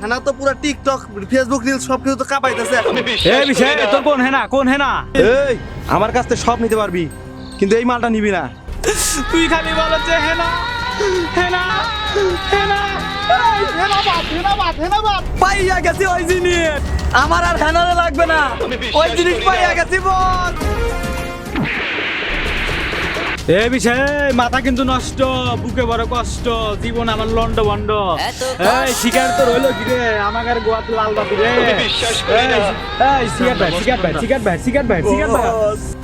হেনা তো পুরা TikTok Facebook reel সব কিছু তো কোন হেনা? কোন হেনা? আমার কাছ থেকে সব নিতে পারবি কিন্তু এই মালটা নিবি না। তুই খালি বলো যে হেনা হেনা হেনা। পাইয়া গেছি ওই জিনিস। আমার আর হেনারে লাগবে না। ওই জিনিস পাইয়া গেছি বল। এ বিষয় মাথা কিন্তু নষ্ট বুকে বড় কষ্ট জীবন আমার লন্ড বন্ড এই শিকার তো রইল কি রে? আমার আর গোয়াতে লাল বাতি রে। বিশ্বাস করি না। এই, সিগারেট ভাই সিগারেট ভাই সিগারেট ভাই সিগারেট ভাই সিগারেট ভাই।